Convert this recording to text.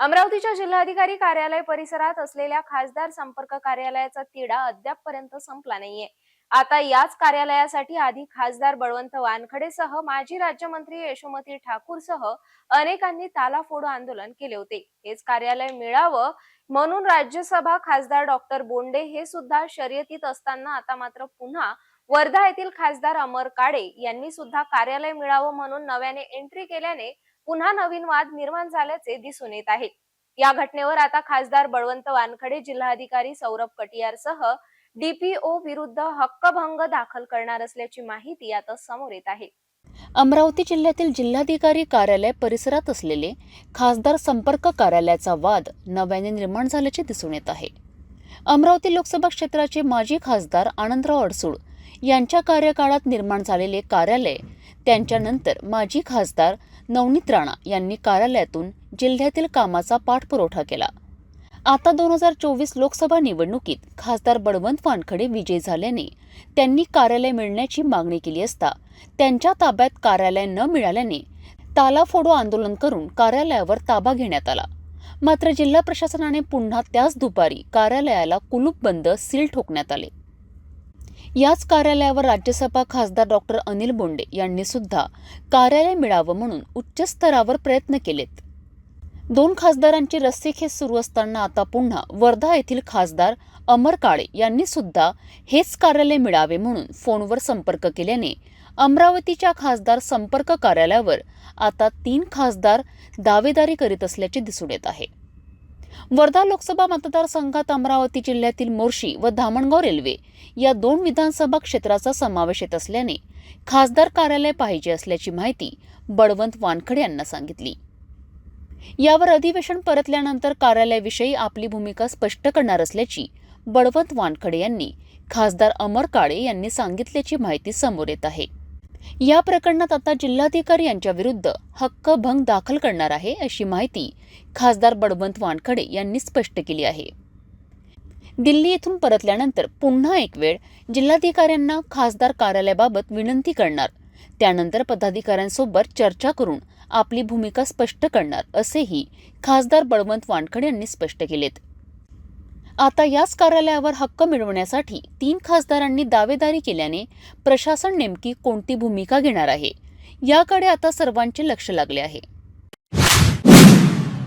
अमरावतीच्या जिल्हाधिकारी कार्यालय परिसरात असलेल्या खासदार संपर्क कार्यालयाचा तिढा अद्यापपर्यंत संपला नाहीये. आता याच कार्यालयासाठी आधी खासदार बळवंत वानखडेसह माजी राज्यमंत्री यशोमती ठाकूर सह अनेकांनी तालाफोडो आंदोलन केले होते. हेच कार्यालय मिळावं म्हणून राज्यसभा खासदार डॉक्टर बोंडे हे सुद्धा शर्यतीत असताना आता मात्र पुन्हा वर्धा येथील खासदार अमर काळे यांनी सुद्धा कार्यालय मिळावं म्हणून नव्याने एंट्री केल्याने पुन्हा नवीन वाद निर्माण झाल्याचे दिसून येत आहे. या घटनेवर आता खासदार बळवंत वानखडे जिल्हाधिकारी सौरभ कटियार सह डीपीओ विरुद्ध हक्कभंग दाखल करणार असल्याची माहिती आता समोर येत आहे. अमरावती जिल्ह्यातील जिल्हाधिकारी कार्यालय परिसरात असलेले खासदार संपर्क कार्यालयाचा वाद नव्याने निर्माण झाल्याचे दिसून येत आहे. अमरावती लोकसभा क्षेत्राचे माजी खासदार आनंदराव अडसूळ यांच्या कार्यकाळात निर्माण झालेले कार्यालय त्यांच्यानंतर माजी खासदार नवनीत राणा यांनी कार्यालयातून जिल्ह्यातील कामाचा पाठपुरवठा केला. आता दोन हजार चोवीस लोकसभा निवडणुकीत खासदार बळवंत वानखडे विजयी झाल्याने त्यांनी कार्यालय मिळण्याची मागणी केली असता त्यांच्या ताब्यात कार्यालय न मिळाल्याने तालाफोडो आंदोलन करून कार्यालयावर ताबा घेण्यात आला. मात्र जिल्हा प्रशासनाने पुन्हा त्याच दुपारी कार्यालयाला कुलूप बंद सील ठोकण्यात आले. याच कार्यालयावर राज्यसभा खासदार डॉक्टर अनिल बोंडे यांनी सुद्धा कार्यालय मिळावं म्हणून उच्च स्तरावर प्रयत्न केलेत. दोन खासदारांची रस्सीखेच सुरू असताना आता पुन्हा वर्धा येथील खासदार अमर काळे यांनी सुद्धा हेच कार्यालय मिळावे म्हणून फोनवर संपर्क केल्याने अमरावतीच्या खासदार संपर्क कार्यालयावर आता तीन खासदार दावेदारी करीत असल्याचे दिसून येत आहे. वर्धा लोकसभा मतदारसंघात अमरावती जिल्ह्यातील मोर्शी व धामणगाव रेल्वे या दोन विधानसभा क्षेत्राचा समावेश येत असल्याने खासदार कार्यालय पाहिजे असल्याची माहिती बळवंत वानखडे यांना सांगितली. यावर अधिवेशन परतल्यानंतर कार्यालयाविषयी आपली भूमिका स्पष्ट करणार असल्याची बळवंत वानखडे यांनी खासदार अमर काळे यांनी सांगितल्याची माहिती समोर येत आहे. या प्रकरणात आता जिल्हाधिकारी यांच्या विरुद्ध हक्कभंग दाखल करणार आहे अशी माहिती खासदार बळवंत वानखडे यांनी स्पष्ट केली आहे. दिल्ली येथून परतल्यानंतर पुन्हा एक वेळ जिल्हाधिकाऱ्यांना खासदार कार्यालयाबाबत विनंती करणार. त्यानंतर पदाधिकाऱ्यांसोबत चर्चा करून आपली भूमिका स्पष्ट करणार असेही खासदार बळवंत वानखडे यांनी स्पष्ट केलेत. आता याच कार्यालयावर हक्क मिळवण्यासाठी तीन खासदारांनी दावेदारी केल्याने प्रशासन नेमकी कोणती भूमिका घेणार आहे? याकडे आता सर्वांचे लक्ष लागले आहे.